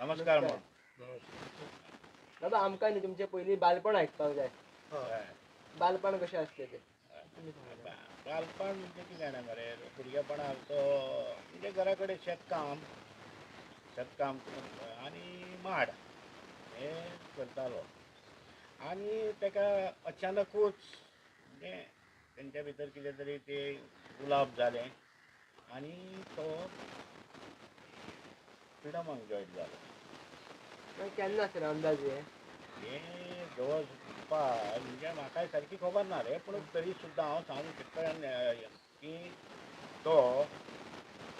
नमस्कार मग दादा आमकां न्ही तुमचे पयलीं बालपण आयकपाक जाय. हय. बालपण कशें आसलें तें? तुमी सांगा. बा- बालपण म्हणजे कितें जाणा मरे? भुरगेपणाक तो म्हणजे घरा कडेन शेतकाम. शेतकाम आनी माड हे करतालो. आनी ताका अचानकूच म्हणजे तेंच्या भितर कितें तरी ते गुलाब जालें आनी तो जालो केन्ना आसलें अंदाजे हे जवळ पा- म्हणजे म्हाका सारकी खबर ना रे पूण तरी सुद्दां हांव सांगूंक शकता की तो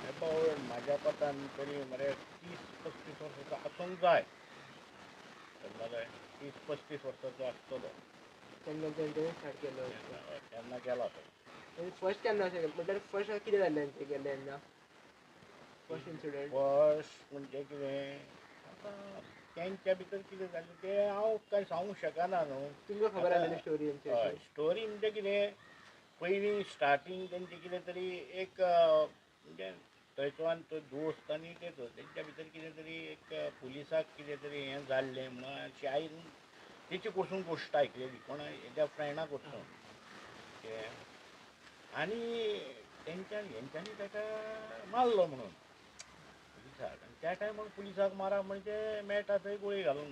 हे पळय म्हाज्या कोतान तरी मरे तीस पस्तीस वर्सांचो आसूंक जाय तीस पस्तीस वर्सांचो आसतलो तेन्ना तेंच्यानी स्टार्ट केलो तेन्ना गेला तो फर्स्ट केन्ना अशें फर्स्ट कितें जाल्लें तेंचें गेल्लें तेन्ना फर्स्ट इन्सिडंट फर्स्ट म्हणजे कितें आतां तेंच्या भितर कितें जालें तें हांव कांय सांगूंक शकना न्हू तुमकां खबर आसलेली स्टोरी हय? स्टोरी म्हणजे कितें पयलीं स्टार्टींग तेंचे कितें तरी एक म्हणजे थंयचो तो दोस्त आनी तेचो तेंच्या भितर कितें तरी एक पुलिसाक कितें तरी हें जाल्लें म्हणून अशी आयन तेची कडसून गोश्ट आयकलेली कोण हेज्या फ्रेंडा कडसून ते आनी तेंच्यानी हेंच्यांनी ताका मारलो म्हणून. त्या टायमार पुलिसाक मारा म्हणजे मेळटा थंय गुळी घालून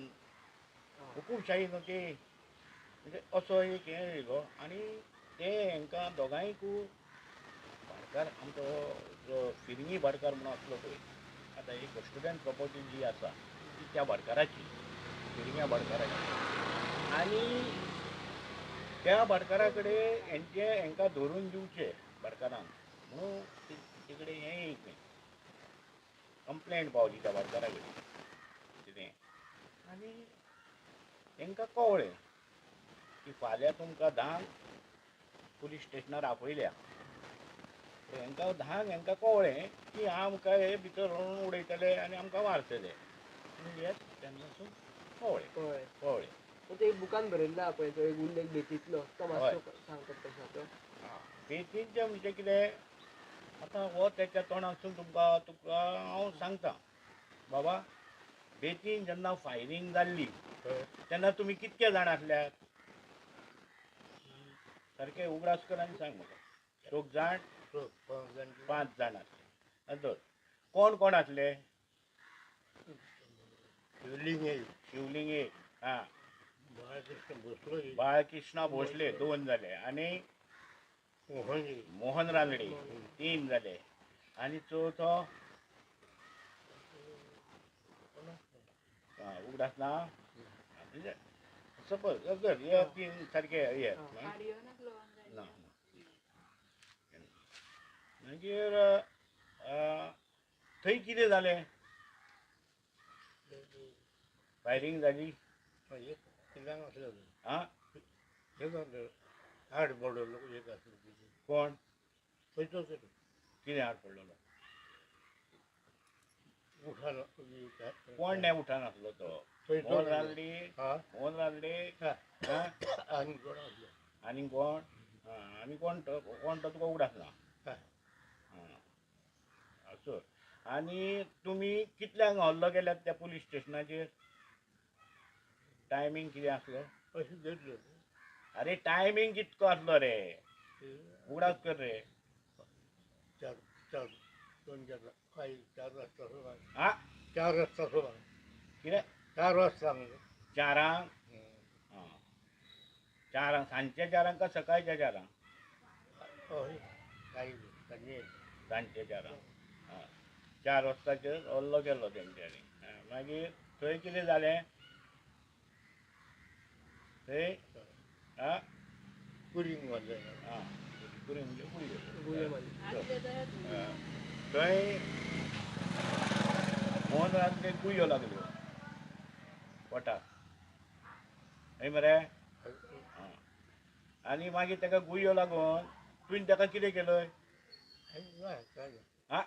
हुकूमशाही न्हू ती म्हणजे असो एक हें येयलो आनी ते हांकां दोगांयकू भाटकार आमचो जो फिरंगी भाटकार म्हणून आसलो पळय आतां एक स्टुडंट प्रॉपर्टी जी आसा ती त्या भाटकाराची फिरंग्या भाटकाराची आनी त्या भाटकारा कडेन हेंचे हेंकां धरून दिवचे भाटकारांक म्हणून तिकडे हें एक कंप्लेंट पावली त्या भाटकारा कडेन कितें आनी तेंकां कळ्ळें की फाल्यां तुमकां धांक पुलीस स्टेशनार आपयल्या हेंकां धांक हेंकां कळ्ळें की आमकां हे भितर व्हरून उडयतले आनी आमकां मारतले. हेच तेन्नासून कळ्ळें कळ्ळें कळ्ळें ते एक बुकान बरयल्लो पळय तो एक उल्लेख बेतींतलो तो मातसो सांगता कशा तो बेतींचें म्हणजे कितें आतां हो तेच्या तोंडासून तुमकां तुका हांव सांगता. बाबा बेतीन जेन्ना फायरींग जाल्ली तेन्ना तुमी कितके जाण आसल्यात सारकें उगडास कर आनी सांग म्हाका दोग जाण पांच जाण आसले धर कोण कोण आसले शिवलिंग. एक हां. बाळकृष्णा भोसले. दोन जाले आनी मोहन रानडे तीन जाले आनी चवथो आं, उगडास ना म्हणजे सपोज जर हे तीन सारके हे हा. ना मागीर थंय कितें जालें फायरींग जाली आं हाड पडलो एक आसलो कोण? खंयचो कितें हाड पडलेलो उठालो कोण नाही उठा नासलो तो? मोहन रानडे. हा? मोहन रानडे. हां. आनी कोण आनी कोण? आनी कोण तो? कोण तो तुका उगडास ना. हां. असो. आनी तुमी कितल्यांक हल्लो केल्यात त्या पुलीस स्टेशनाचेर टायमींग कितें आसलो अशें अरे टायमींग कितको आसलो रे. उगडास कर रे चार चार दोन चार काही चार वाजता सोडा. चार वाजता सोडा. कितें? चार वाजता मग चारांक हां. चारांक सांजच्या चारांक का सकाळच्या चारांक हय काही सांजे. सांजच्या चारांक हां. चार वस्ताचेर हल्लो केलो तेंच्यांनी हां, मागीर थंय कितें जालें थंय आं कुरींग वाजले आं पुरी म्हणजे पुरी गुळे मारली हां. थंय मोहन रानडे कुयो लागल्यो पोटाक हय मरे आनी मागीर ताका गुयो लागून तुवें ताका कितें केलय? आं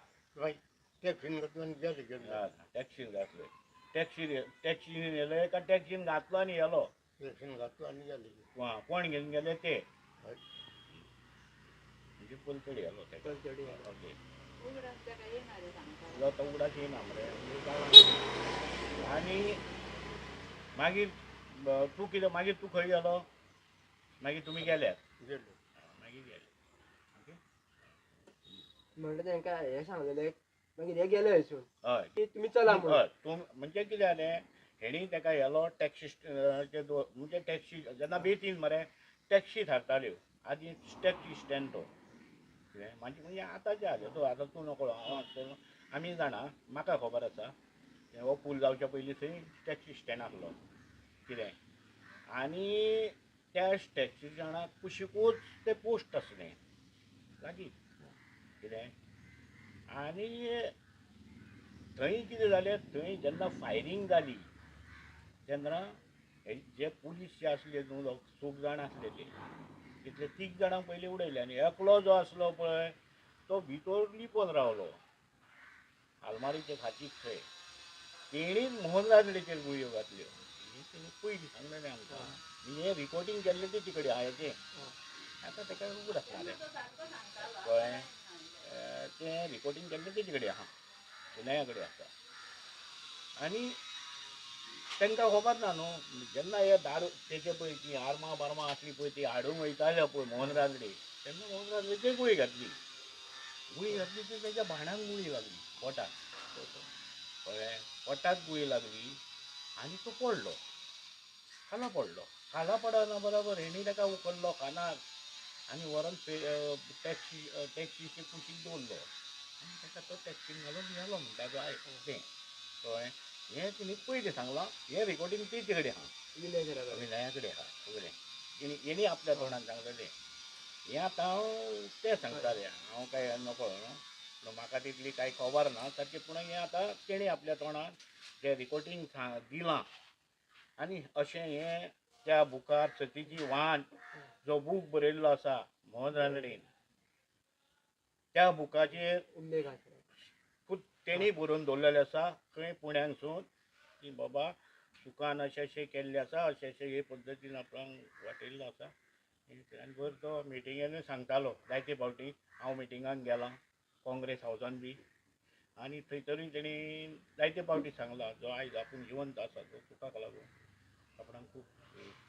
गेले टॅक्सीन घातलय. टॅक्सी टॅक्सीन येलय का टॅक्सीन घातलो आनी येलो रेशन घातलो आनी गेले कोण घेवन गेले ते? हय. म्हणजे पलतडी येलो ताका पलतडी. ओके. तुला तो उगडाच येईना मरे आनी मागीर तूं कितें मागीर तूं खंय गेलो मागीर तुमी गेल्यात. गेलो. मागीर गेले. ओके. म्हणटा तांकां हें सांगलेलें मागीर हे गेले हरसून हय. तुमी चला म्हणून. हय तूं म्हणजे कितें जालें हेणी ताका व्हेलो टॅक्सी म्हणजे टॅक्सी जेन्ना बेतीन मरे टॅक्सी धाडटाल्यो आदी टॅक्सी स्टँड तो. कितें मागीर म्हणजे, म्हणजे आतांचे आले तो आतां तूं नकळो हांव आमी जाणा म्हाका खबर आसा. हो पूल जावच्या पयलीं थंय टॅक्सी स्टँड आसलो. कितें? आनी त्या टॅक्सी स्टँडाक कुशिकूच तें पोस्ट आसलें. लागीं. कितें? आनी थंय कितें जालें? थंय जेन्ना फायरींग जाली तेन्ना हे जे पुलीस जे आसले न्हू लोक खूब जाण आसलेले तितले तीग जाणांक पयलीं उडयले आनी एकलो जो आसलो पळय तो भितर लिपोन रावलो आलमारीचे खाचीक थंय तेणीच मोहन राजडेचेर गुळयो घातल्यो तेणी पयलीं सांगलेलें आमकां आनी हें. रिकॉर्डिंग केल्लें ते तिकडे हांवें आतां ताका उगड आसतालें कळ्ळें तें रिकॉर्डिंग केल्लें तेजे कडेन आहा. पुण्याया कडेन आसा आनी तांकां खबर ना न्हू जेन्ना हे दारू तेजे पळय ती आर्मां बार्मां आसली पळय ती हाडूंक वयताले पळय मोहनराजडे तेन्ना मोहन राजडेचेर गुळी घातली. गुळी घातली ती तेज्या भाणांक गुळी लागली पोटाक कळ्ळें पोटाक गुळी लागली आनी तो पडलो. खाला पडलो. खाला पडना बरोबर हेणी ताका उखल्लो कानाक आनी व्हरोन टॅक्सी टॅक्सीचे कुशीक दवरलो आनी ताका तो टॅक्सीन घालून गेलो म्हणटा तो आय तें कळ्ळें हें तिणी पयलीं सांगलां हें रिकॉर्डिंग तेचे कडेन आहा विनय कडेन आहा सगळें तेणी हेणी आपल्या तोंडान सांगलेलें हें आतां हांव तें सांगतालें हांव काय नकळो न्हू म्हाका तितली कांय खबर ना ताचे पूण हें आतां तेणी आपल्या तोंडान तें रिकॉर्डिंग दिलां. आनी अशें हें त्या बुकार सतीची वान जो बूक बरयल्लो आसा मोहन रानडेन त्या बुकाचेर उल्लेख आसा तेणी बरोवन दवरलेलें आसा. खंय पुण्यानसून की बाबा तुकान अशें अशें केल्लें आसा अशें अशें हे पद्दतीन आपणाक वाटयल्लो आसा. आनी बरो तो मिटिंगेनूय सांगतालो. जायते फावटी हांव मिटिंगाक गेलां काँग्रेस हावसान बी. आनी थंयसरूय तेणी जायते फावटी सांगला जो आयज आपूण जिवंत आसा तो तुकाक लागून. आपणाक खूब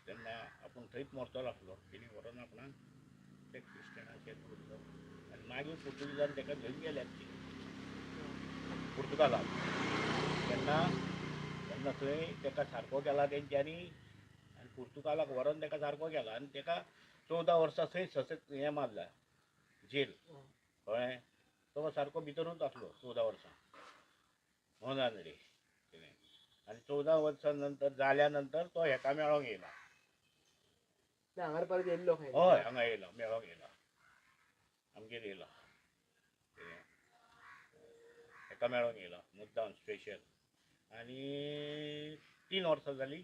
तेन्ना आपूण थंयच मरतलो आसलो तेणी व्हरोन आपणाक ते स्टँडाचेर दवरलो आनी मागीर पुर्तुगीजान ताका थंय गेल्यात ती पुर्तुगालाक तेन्ना तेन्ना थंय ताका सारको केला तेंच्यांनी आनी पुर्तुगालाक व्हरोन ताका सारको केला आनी ताका चवदा वर्सां थंय ससेत हें मारला. जेल. कळ्ळें तो सारको भितरूच आसलो चवदा वर्सां रानडे कितें आनी चवदा वर्सां नंतर जाल्या नंतर तो हेका मेळोंक येयला ना हांगार परत येयल्लो हय हांगा येयला मेळोंक येयला आमगेर येयला कितें हेका मेळोंक येयला मुद्दाम स्पेशल आनी तीन वर्सां जालीं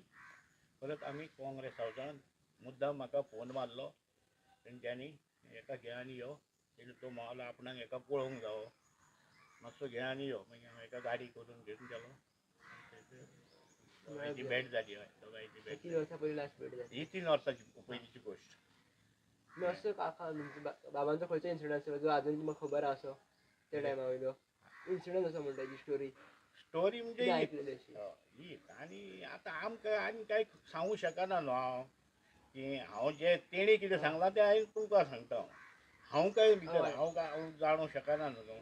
परत आमी काँग्रेस हावसान मुद्दाम म्हाका फोन मारलो तेंच्यांनी हेका घे आनी यो तेणी तो मावलो आपणाक हेका पळोवंक जावो. मातसो घे आनी यो मागीर हांवें हेका गाडी करून घेवन गेलो. भेट जाली हय दोगांयची भेट किती वर्सां पयलीं लास्ट भेट जाली ही तीन वर्सांची पयलींची गोश्ट असं काका बाबांचो खंयचो इन्सिडंट आसलो जो तुमकां खबर आसो त्या टायमा वयलो इन्सिडंट असो म्हणटा ती स्टोरी स्टोरी म्हणजे कितें ही- आयकलेली अशी. हय, हीच आनी आतां आमकां आनी कांय सांगूं शकना न्हू हांव की हांव जे तेणी कितें सांगलां तें हांवें तुमकां सांगता? हांव हांव काय भितर हय. हांव काय हांव जाणूं शकना न्हू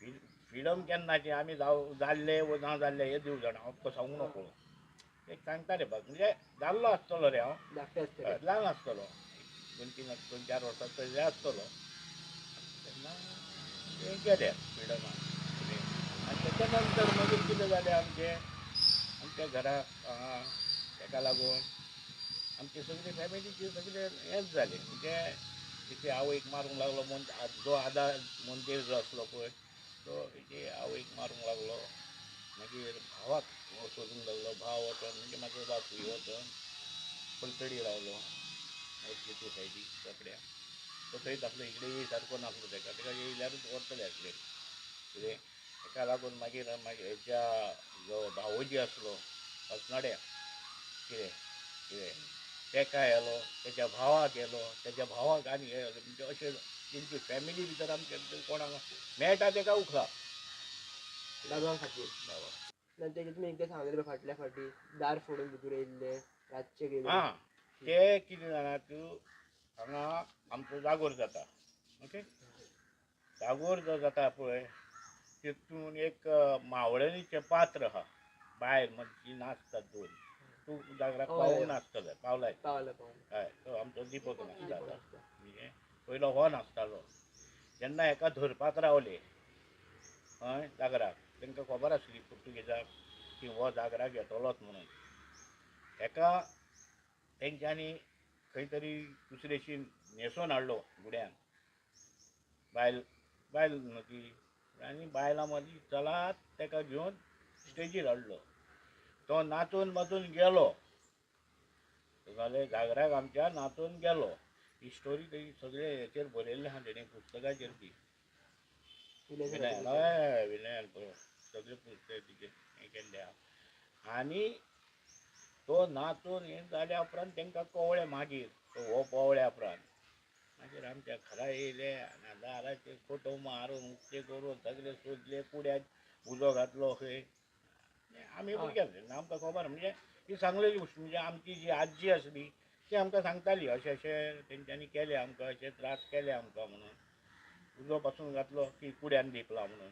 फ्री- फ्रिडम केन्नाचें आमी जाव जाल्ले व ना जाल्ले हे देव जाणा. हांव तुका सांगूं नकळो एक सांगता रे बाग. म्हणजे जाल्लो आसतलो रे हांव. धाकटे आसतले हय, ल्हान आसतलो दोन तीन दोन चार वर्सां पयलीं आसतलो तेन्ना ते गेले फ्रिडमान आनी त्याच्यानंतर मजूर कितें जालें आमचें? आमच्या घरा हांगा तेका लागून. आमचे सगळे फॅमिलीचे सगळे हेंच जालें म्हणजे तेचे आवयक मारूंक लागलो म्हणजे मन जो आदार मंदिर जो आसलो पळय तो हेजे आवयक मारूंक लागलो. मागीर भावाक सोदूंक लागलो. भाव वचोन म्हणजे म्हाजो बापूय वचोन पलतडी रावलो ते सायडीक कपड्या तो थंयच आसलो इकडे सारको नासलो तेका तेका येयल्यारूच व्हरतले आसले कितें हेका लागून मागीर मागीर हेच्या जो भावोजी आसलो असनाड्या कितें कितें तेका येलो तेच्या भावाक येलो तेच्या भावाक आनी हे म्हणजे अशें तेंची फॅमिली भितर आमच्या कोणाक मेळटा तेका उखला. लागोवंक खातीर नंतर तुमी एकदां सांगलेले फाटल्या फाटी दार फोडून भितर येयल्ले रातचे गेले. हां ते कितें जाणा तूं? हांगा आमचो जागोर जाता. ओके? जागोर जो जाता पळय तितून एक मावळणीचें पात्र आहा भायर मदची नाचतात दोन. तूं जागराक हय. नाचतले पावलाय पावलं पावलं. हय तो आमचो दिपक नाचतालो म्हणजे पयलो हो नाचतालो. जेन्ना हेका धरपाक रावले. हय जागराक तांकां खबर आसली पुर्तुगेजाक की हो जागराक येतलोच म्हणून. हेका तेंच्यांनी खंय तरी दुसरेशी न्हेसोवन हाडलो गुड्यान बायल बायल न्हू ती आनी बायलां मदीं चलात तेका घेवन स्टेजीर हाडलो तो नाचून वाचून गेलो. जाल्यार जागराक आमच्या नाचून गेलो. ही स्टोरी थंय सगळे हेचेर बरयल्ली आहा तेणी पुस्तकाचेर ती विनयान. हय विनयान सगळे पुस्तक तिचे हें केल्ले आहा आनी तो नाचून हें जाल्या उपरांत तांकां कवळें मागीर तो हो पवळ्या उपरांत मागीर आमच्या घरा येयले दाराचे फोटो मारून उक्ते करून सगळे सोदले कुड्याक उजो घातलो खंय. आमी. भुरगे आमकां खबर म्हणजे ती सांगलेली गोश्ट म्हणजे आमची जी आजी आसली ती आमकां सांगताली अशें अशें तेंच्यांनी केलें आमकां अशें त्रास केले आमकां म्हणून. उजो पासून घातलो की कुड्यान दिपला म्हणून.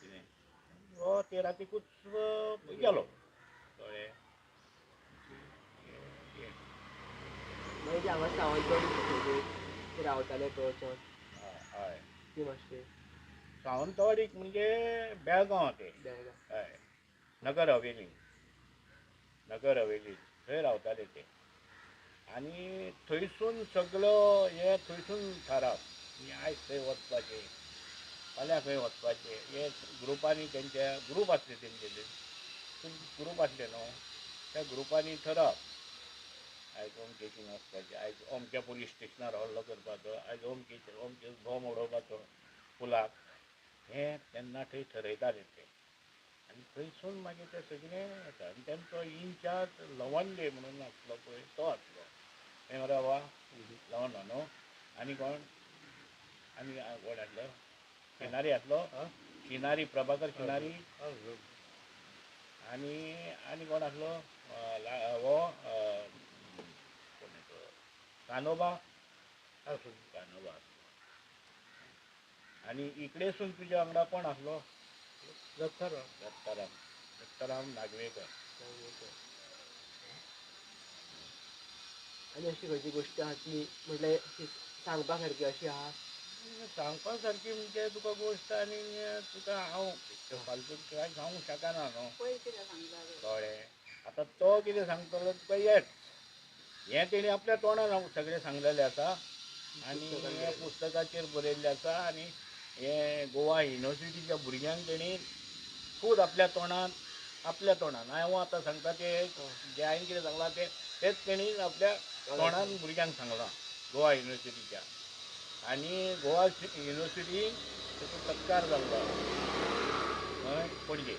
कितें हो ते रातीकूच गेलो. कळ्ळें? मागीर हांगा सावंतवाडी ते रावताले तो वचोन हय. ती मातशें सावंतवाडीक म्हणजे बेळगांव ते बेळगांव. हय. नगर हवेली. नगर हवेली. थंय रावताले ते. आनी थंयसून सगळो हे थंयसून थाराप आयज थंय वचपाचें. फाल्यां खंय वचपाचें. हे ग्रुपांनी तेंच्या ग्रूप आसले तेंचे ग्रूप आसले न्हू त्या ग्रुपांनी ठरप आयज अमकेच्यान वचपाचें आयज अमक्या पुलीस स्टेशनार हल्लो करपाचो आयज अमकेचेर अमके बॉम्ब उडोवपाचो पुलाक हें तेन्ना थंय ठरयताले ते आनी थंयसून मागीर ते सगळें येता आनी तेंचो इन्चार्ज लवंडे म्हणून आसलो पळय तो आसलो हें मरे बाबा लवंडो न्हू आनी कोण आनी कोण आसलो शिनारी आसलो आं? शिनारी प्रभाकर शिनारी आं, आनी आनी कोण आसलो हो कानोबा? आसूं. कानोबा आसलो आनी इकडेसून तुज्या वांगडा कोण आसलो दत्ताराम. दत्ताराम. दत्ताराम नागवेकर. आनी अशी खंयची गोश्ट आहा ती म्हटल्यार सांगपा सारकी अशी आहा सांगपा सारकी म्हणजे तुका गोश्ट आनी तुका हांव फालतू कांय सांगूंक शकना न्हू? कळ्ळें आतां तो कितें सांगतलो तुका येत. हें तेणी आपल्या तोंडान हांव सगळें सांगलेलें आसा आनी हें पुस्तकाचेर बरयल्लें आसा आनी हें गोवा युनिवर्सिटीच्या भुरग्यांक तेणी खूब आपल्या तोंडान आपल्या तोंडान. हांव आतां सांगता तें जे हांवें कितें सांगलां तें तेंच तेणी आपल्या तोंडान भुरग्यांक सांगलां गोवा युनिवर्सिटीच्या आनी गोवा युनिवर्सिटीन तेचो सत्कार जाल्लो हय पणजे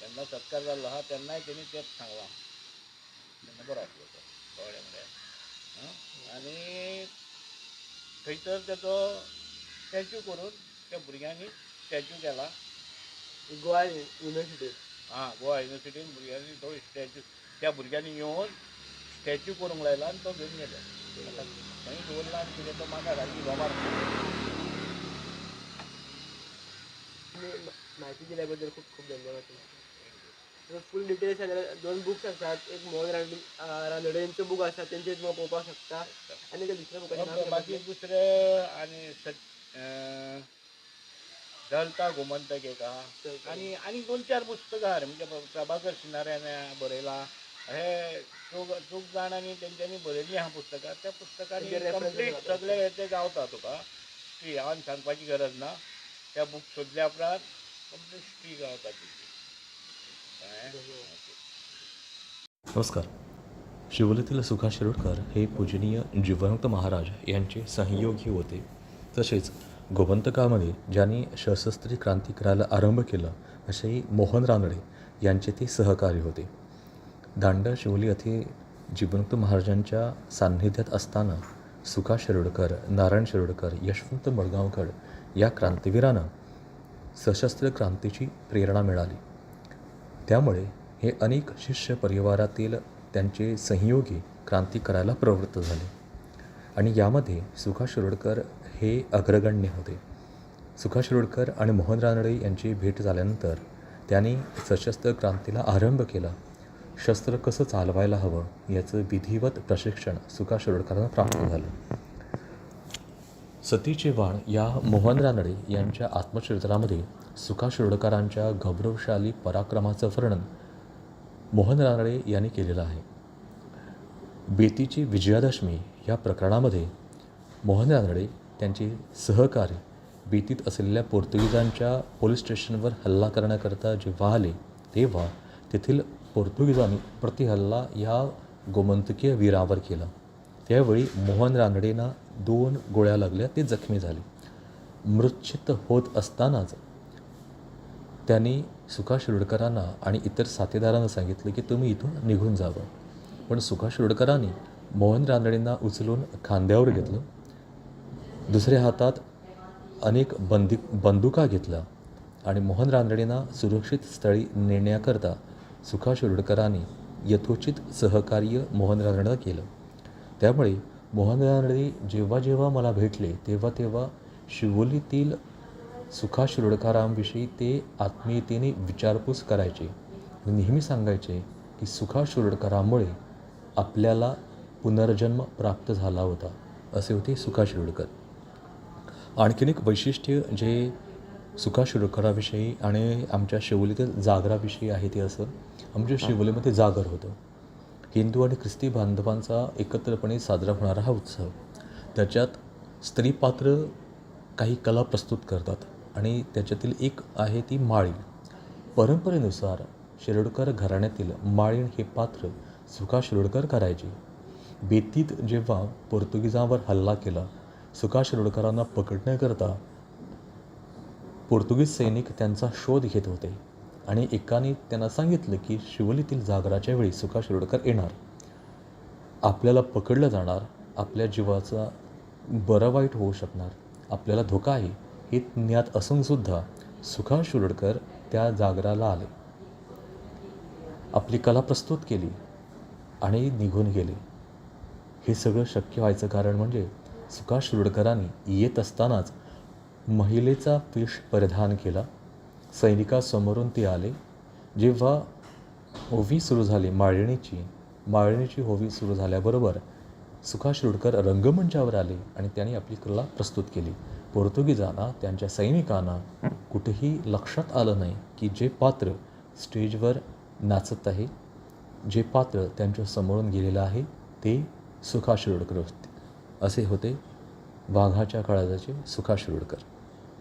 तेन्ना सत्कार जाल्लो आहा तेन्नाय तेणी तेंच सांगलां तेन्ना बरो आसलो तो कळ्ळें मरे आं? आनी थंयसर तेचो स्टॅच्यू करून त्या भुरग्यांनी स्टॅच्यू केला गोवा युनिवर्सिटी हां गोवा युनिवर्सिटीन भुरग्यांनी तो स्टॅच्यू त्या भुरग्यांनी येवन स्टॅच्यू करूंक लायला आनी तो घेवन गेलो. खंय दवरला आनी कितें तो म्हाका सारकी गोमार तुमी म्हायती दिल्या बद्दल खूब खूब धन्यवाद. फूल डिटेल्स दोन बुक्स आसात एक मोहन रानडे रानडेंचो बूक आसा तेंचेर तुमी पळोवपाक शकता आनी ते दुसऱ्या बुकाचें बाकी? दुसरे आनी जलता गोमंतक एक आहा. आनी आनी दोन चार पुस्तकां रे म्हणजे प्रभाकर सिनाऱ्यान बरयलां हे चूक चूक जाण आनी तेंच्यांनी बरयल्लीं आहा पुस्तकां त्या पुस्तकांनी कंप्लीट. सगळे ते गावता तुका हिस्ट्री हांवें सांगपाची गरज ना त्या बूक सोदल्या उपरांत कंप्लीट हिस्ट्री गावता. ओके. नमस्कार. शिवोलीतील सुखा शिरोडकर हे पूजनीय जीवनक्त महाराज यांचे सहयोगी होते. तसेच गोमंतकामध्ये ज्यांनी सशस्त्री क्रांती करायला आरंभ केला असेही मोहन रानडे यांचे ते सहकारी होते. दांडा शिवोली येथे जिवंत महाराजांच्या सान्निध्यात असताना सुखा शिरोडकर नारायण शिरोडकर यशवंत मडगावकर या क्रांतिवीरांना सशस्त्र क्रांतीची प्रेरणा मिळाली. त्यामुळे हे अनेक शिष्य परिवारातील त्यांचे संयोगी क्रांती करायला प्रवृत्त झाले. आणि यामध्ये सुखा शिरोडकर हे अग्रगण्य होते. सुखा शिरोडकर आणि मोहन रानडे यांची भेट झाल्यानंतर त्यांनी सशस्त्र क्रांतीला आरंभ केला. शस्त्र कसं चालवायला हवं याचं विधिवत प्रशिक्षण सुखा शिरोडकरांना प्राप्त झालं. सतीचे वाण या मोहन रानडे यांच्या आत्मचरित्रामध्ये सुखा शिरोडकरांच्या गौरवशाली पराक्रमाचं वर्णन मोहन रानडे यांनी केलेलं आहे. बेतीची विजयादशमी या प्रकरणामध्ये मोहन रानडे त्यांचे सहकारी बेतीत असलेल्या पोर्तुगीजांच्या पोलीस स्टेशनवर हल्ला करण्याकरता जेव्हा आले तेव्हा तेथील पोर्तुगीजांनी प्रतिहल्ला या गोमंतकीय वीरावर केला. त्यावेळी मोहन रानडेंना दोन गोळ्या लागल्या ते जखमी झाले. मृच्छित होत असतानाच त्यांनी सुखा शिरोडकरांना आणि इतर साथीदारांना सांगितलं की तुम्ही इथून निघून जावं. पण सुखा शिरोडकरांनी मोहन रानडेंना उचलून खांद्यावर घेतलं. दुसऱ्या हातात अनेक बंदी बंदुका घेतल्या आणि मोहन रानडेंना सुरक्षित स्थळी नेण्याकरता सुखा शिरोडकरांनी यथोचित सहकार्य मोहन रानडेंना केलं. त्यामुळे मोहन रानडे जेव्हा जेव्हा मला भेटले तेव्हा तेव्हा शिवोलीतील सुखा शिरोडकरांविषयी ते आत्मीयतेने विचारपूस करायचे आणि नेहमी सांगायचे की सुखा शिरोडकरांमुळे आपल्याला पुनर्जन्म प्राप्त झाला होता. असे होते सुखा शिरोडकर आणखीन एक वैशिष्ट्य जे सुखा शिरोडकराविषयी आणि आमच्या शिवोलीतील जागराविषयी आहे ते असं. आमच्या शिवोलीमध्ये जागर होतं. हिंदू आणि ख्रिस्ती बांधवांचा एकत्रपणे साजरा होणारा हा उत्सव. त्याच्यात स्त्रीपात्र काही कला प्रस्तुत करतात. आणि त्याच्यातील एक आहे ती माळी. परंपरेनुसार शिरोडकर घराण्यातील माळीण हे पात्र सुखा शिरोडकर करायचे. बेतीत जेव्हा पोर्तुगीजांवर हल्ला केला सुखा शिरोडकरांना पकडण्याकरता पोर्तुगीज सैनिक त्यांचा शोध घेत होते आणि एकाने त्यांना सांगितलं की शिवलीतील जागराच्या वेळी सुखा शिरोडकर येणार. आपल्याला पकडलं जाणार आपल्या जीवाचा बरं वाईट होऊ शकणार आपल्याला धोका आहे. हे ज्ञात असूनसुद्धा सुखा शिरोडकर त्या जागराला आले. आपली कला प्रस्तुत केली आणि निघून गेले. हे सगळं शक्य व्हायचं कारण म्हणजे सुखा शिरोडकरांनी येत असतानाच महिलेचा वेश परिधान केला. सैनिकासमोरून ते आले. जेव्हा होवी सुरू झाली माळणीची माळणीची होवी सुरू झाल्याबरोबर सुखा शिरोडकर रंगमंचावर आले आणि त्यांनी आपली कला प्रस्तुत केली. पोर्तुगीजांना त्यांच्या सैनिकांना कुठेही लक्षात आलं नाही की जे पात्र स्टेजवर नाचत आहे जे पात्र त्यांच्या समोरून गेलेलं आहे ते सुखा शिरोडकर होते. असे होते वाघाच्या काळाचे सुखा शिरोडकर